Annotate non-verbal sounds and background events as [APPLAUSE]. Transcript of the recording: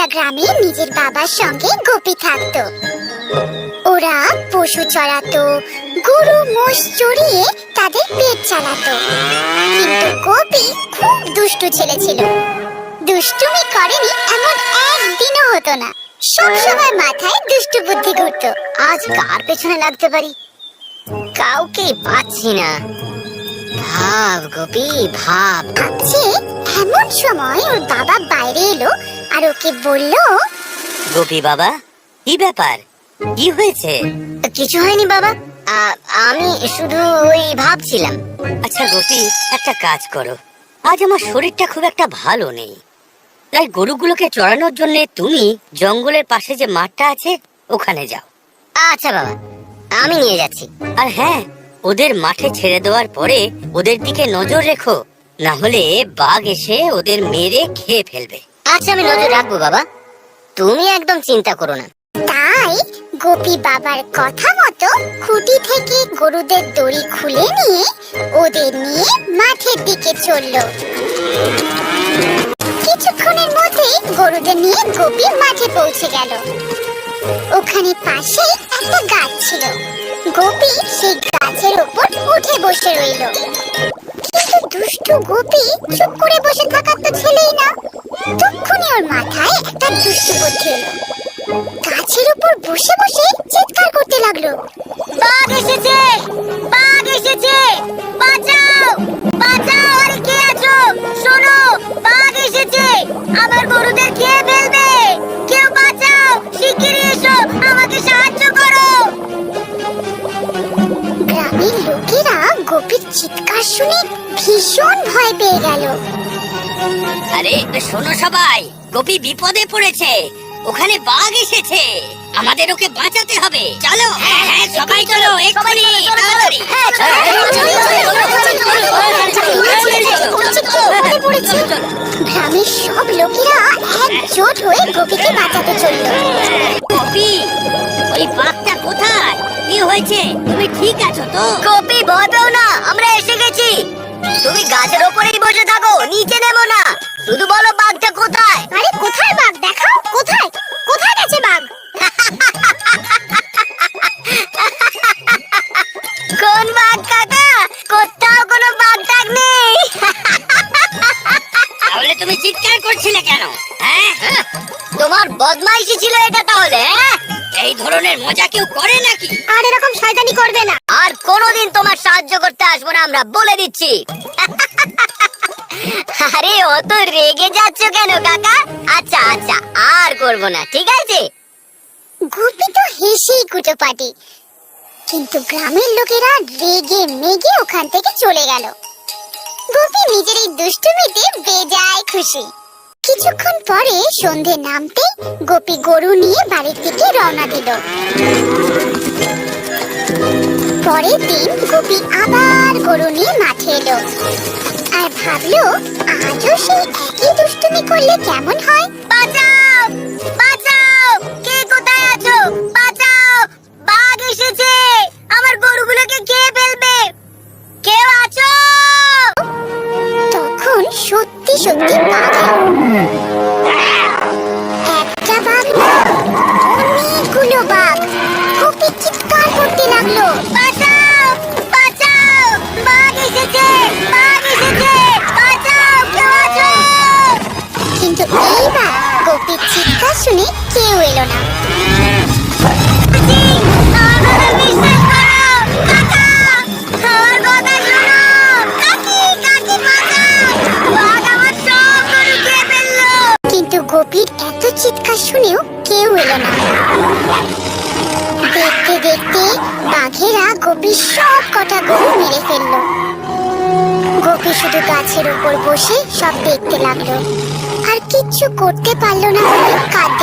একটা গ্রামে নিজের বাবার সঙ্গে গোপী থাকতো। ওরা পশু চড়াতো, গরু মোষ চড়িয়ে তাদের পেট চালাতো। কিন্তু গোপী খুব দুষ্টু ছেলে ছিল। দুষ্টুমি করেনি এমন একদিনও হতো না। সবসময় মাথায় দুষ্টু বুদ্ধি ঘুরতো। আজ কার পেছনে লাগতে পারি? কাউকে পাচ্ছি না। ভাব গোপী, ভাব। ভাবছে এমন সময় ওর বাবা বাইরে এলো আর ওকে বলল? গোপী বাবা কি ব্যাপার? কি হয়েছে? কিছু হয়নি বাবা। আমি শুধু ওই ভাবছিলাম। আচ্ছা গোপী একটা কাজ করো। আজ আমার শরীরটা খুব একটা ভালো নেই। তাই গরুগুলোকে চড়ানোর জন্য তুমি জঙ্গলের পাশে যে মাঠটা আছে ওখানে যাও। আচ্ছা বাবা আমি নিয়ে যাচ্ছি। আর হ্যাঁ ওদের মাঠে ছেড়ে দেওয়ার পরে ওদের দিকে নজর রেখো না হলে বাঘ এসে ওদের মেরে খেয়ে ফেলবে। আচ্ছা আমি নজর রাখব, বাবা। তুমি একদম চিন্তা করো না। তাই গোপী বাবার কথা মতো খুঁটি থেকে গরুদের দড়ি খুলে নিয়ে ওদের নিয়ে মাঠের দিকে চলল। কিছুক্ষণের মধ্যেই গরুদের নিয়ে গোপী মাঠে পৌঁছে গেল। ওখানে পাশে একটা গাছ ছিল। গোপী সেই গাছের উপর উঠে বসে রইল। দুষ্টু গোপী, চুপ করে বসে থাকার তো ছেলেই না। তক্ষুনি ওর মাথায় একটা দুষ্টু বুদ্ধি এলো। গাছের উপর বসে বসে চিৎকার করতে লাগল। বাঘ এসেছে! বাঘ এসেছে! বাঁচাও! বাঁচাও! আরে কে আছো? গোপীর চিৎকার শুনে ভীষণ ভয় পেয়ে গেল। আরে শোনো সবাই গোপী বিপদে পড়েছে। ওখানে বাঘ এসেছে। আমাদের ওকে বাঁচাতে হবে। চলো হ্যাঁ হ্যাঁ সবাই চলো এক্ষুনি। গ্রামের সব লোকেরা একজোট হয়ে গোপীকে বাঁচাতে চলল। গোপী ওই বাঘটা কোথায়? কি হয়েছে? তুমি ঠিক আছো তো? কপি ভয় পেও না আমরা এসে গেছি। তুমি গাছের ওপরেই বসে থাকো নিচে নেমো না। শুধু বলো বাঘটা কোথায়? আরে কোথায় বাঘ? দেখাও কোথায়? কোথায় গেছে বাঘ? কোন বাঘ কাকা? কোথাও কোনো বাঘ টাক নেই। তাহলে তুমি চিৎকার করছিলে কেন? হ্যাঁ? তোমার বদমাইশি ছিল এটা তাহলে হ্যাঁ? এই ধরনের মজা কেউ করে নাকি? আর এরকম শয়তানি করবে না। আর কোনোদিন তোমার সাহায্য করতে আসব না আমরা বলে দিচ্ছি। [LAUGHS] আরে অত রেগে যাচ্ছ কেন কাকা? আচ্ছা আচ্ছা আর করব না ঠিক আছে? গোপী তো হেসেই কুটোপাটি। কিন্তু গ্রামের লোকেরা রেগে মেগে ওখান থেকে চলে গেল। গুপি নিজের এই দুষ্টুমিতে বেজায় খুশি। কিছুক্ষণ পরে সন্ধে নামতে গোপী গরু নিয়ে বাড়ির দিকে রওনা দিল। পরের দিন গোপী আবার গরু নিয়ে মাঠে এলো। আর ভাবলো, আজও সেই একই দুষ্টুমি করলে কেমন হয়? বাঁচাও! সত্যি সত্যি এলো। একটা বাঘ অনেকগুলো বাঘ। গোপী চিৎকার করতে লাগল। কিন্তু এইবার গোপীর চিৎকার শুনে কেউ এলো না। গোপীর এত চিৎকার শুনেও কেউ এলো না। দেখতে দেখতে বাঘেরা গোপীর সব কটা গরু মেরে ফেলল। গোপী শুধু গাছের উপর বসে সব দেখতে লাগল। আর কিচ্ছু করতে পারল না বলে